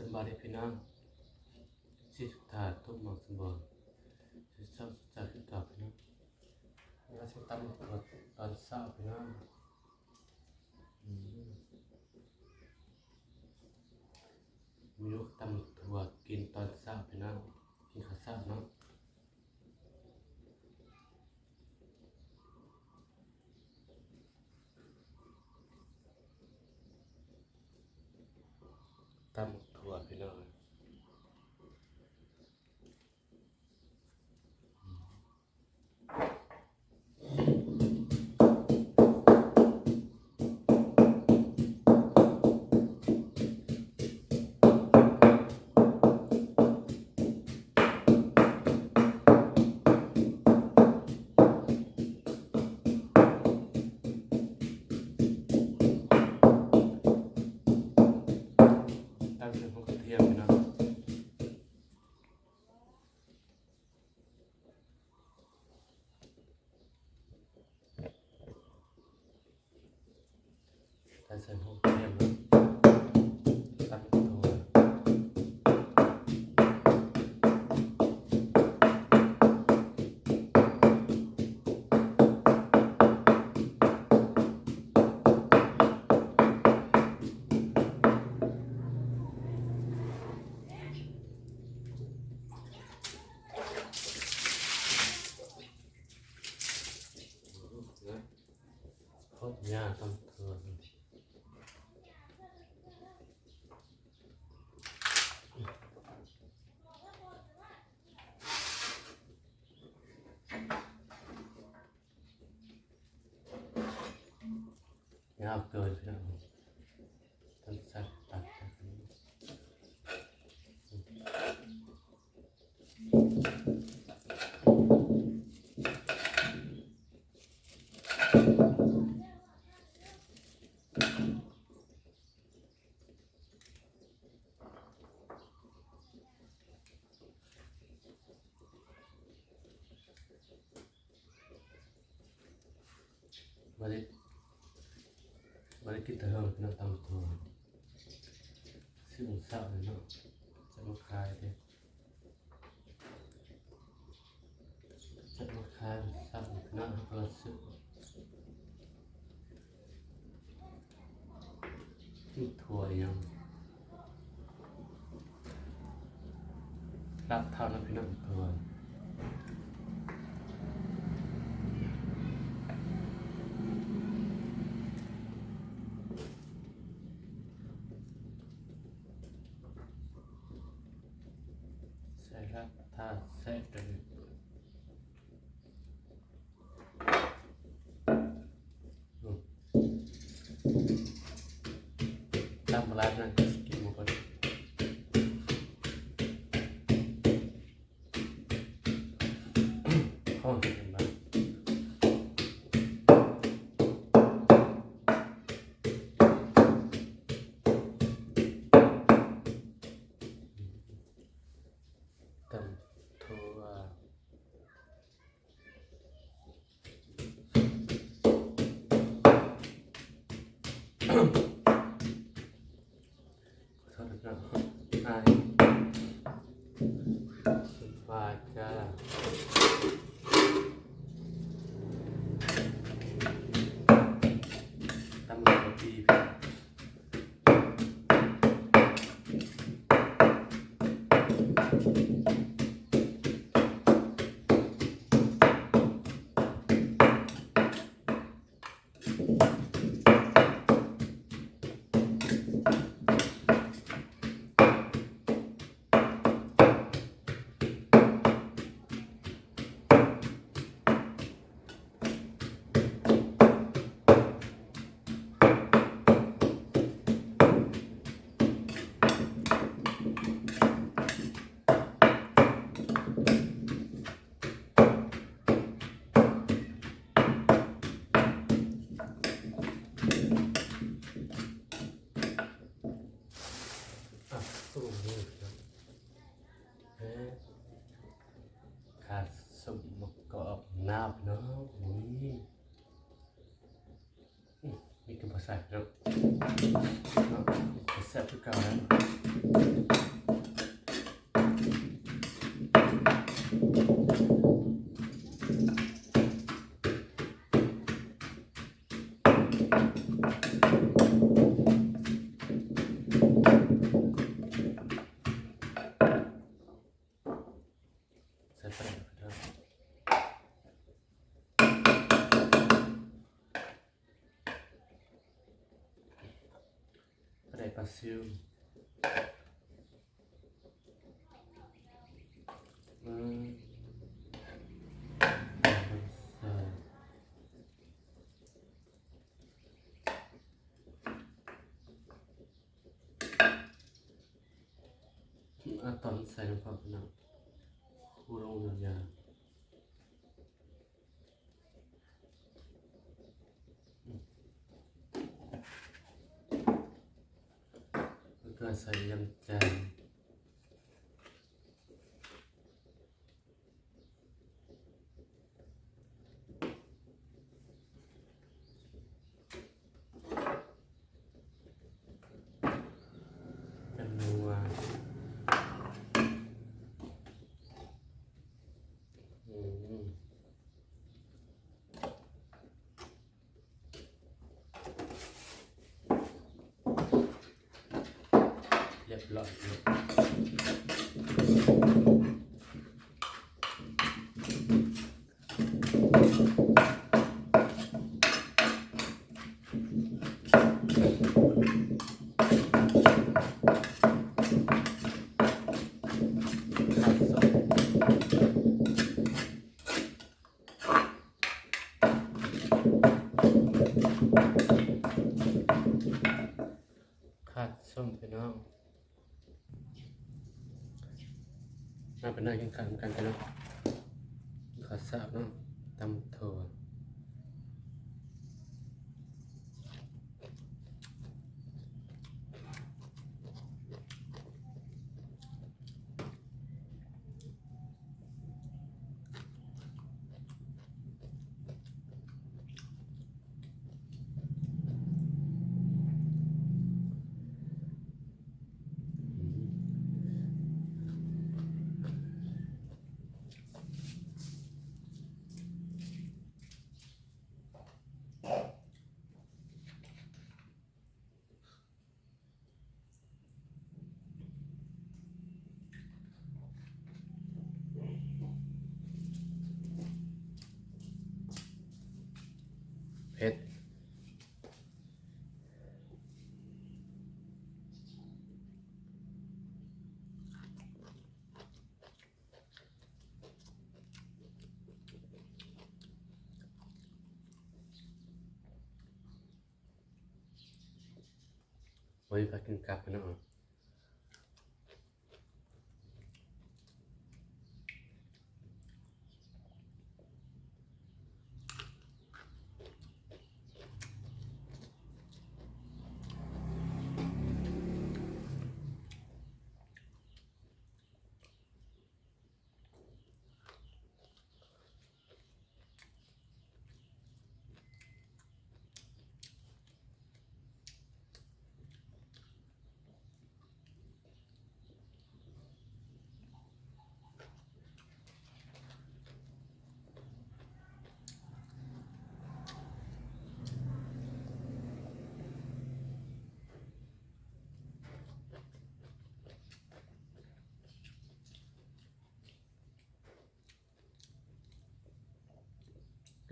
สบายดีพี่น้องสิสุดท้ายทุกหมอกสมบูรณ์สิเศร้าสุดท้ายสุดท้าพี่น้องแล้วสิตั้งตัวตอนเช้าพี่น้องมีลูกตำถั่วกินตอนเช้าพี่น้องกินข้าวเช้าเนาะ สียงของกระเทีย ยากเกินพี่น้องต้องสักตัดแบบนี้ มาได้มา ได้กินแต่เฮิงน้ำตาลตัวซึ่งเศร้าเลยเนาะจะมาคลายเด้จะมาคลายเศร้าเนาะก็สึกที่ถั่วยังรับเท่านั้นพี่น้อง நம்ம லாட்டன் ஸ்கீம் பண்ணி น้ำเนาะอุ้ยนี่คือภาะใส่ครับเอาไปแซ่บคือเก่ารนะ ปลาซิวอืมใส่ อะตอนใส่น้ำปลาพนักผู้ลงยาวๆแล้วก็ใส่ยำจาน lo, หน้ากินข้าวนกันพี่น้องขาดสาบเนาะตำถั่ว เผ็ดไว้พักกินกลับพี่น้อง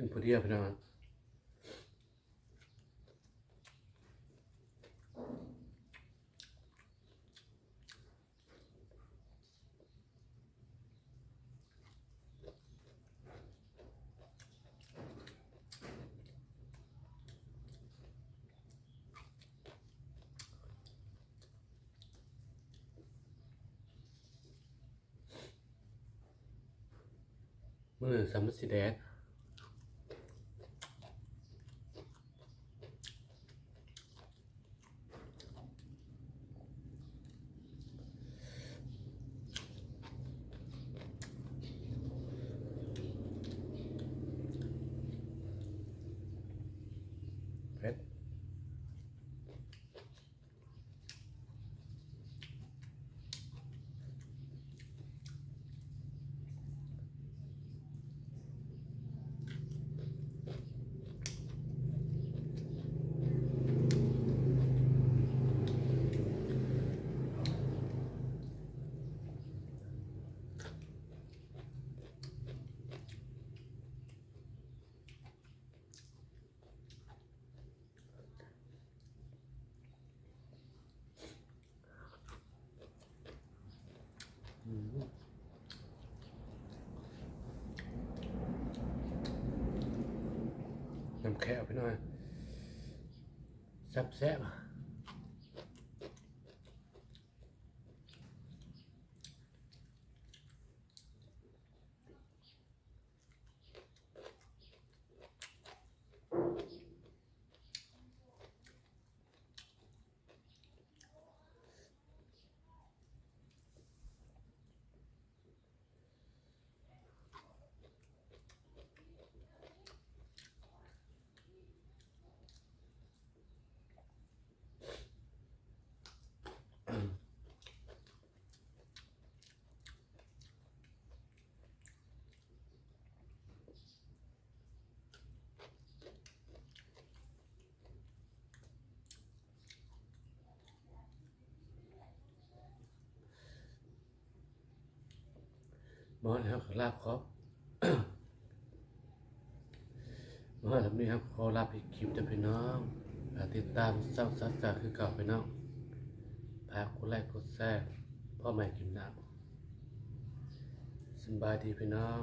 กินผู้เดียวพี่น้องมือสามสิแดดเผ็ดำ แค่พี่น้อยแซ่บแซ่ะ มอนครับลาบครับหมอนทำนี้ครับขอลาบอีกคลิปจะพี่น้องติดตามเศร้าสัจจคือเก่าพี่น้องพากกดไลค์กดแชร์พ่อแม่กินน้ำสบายดีพี่น้อง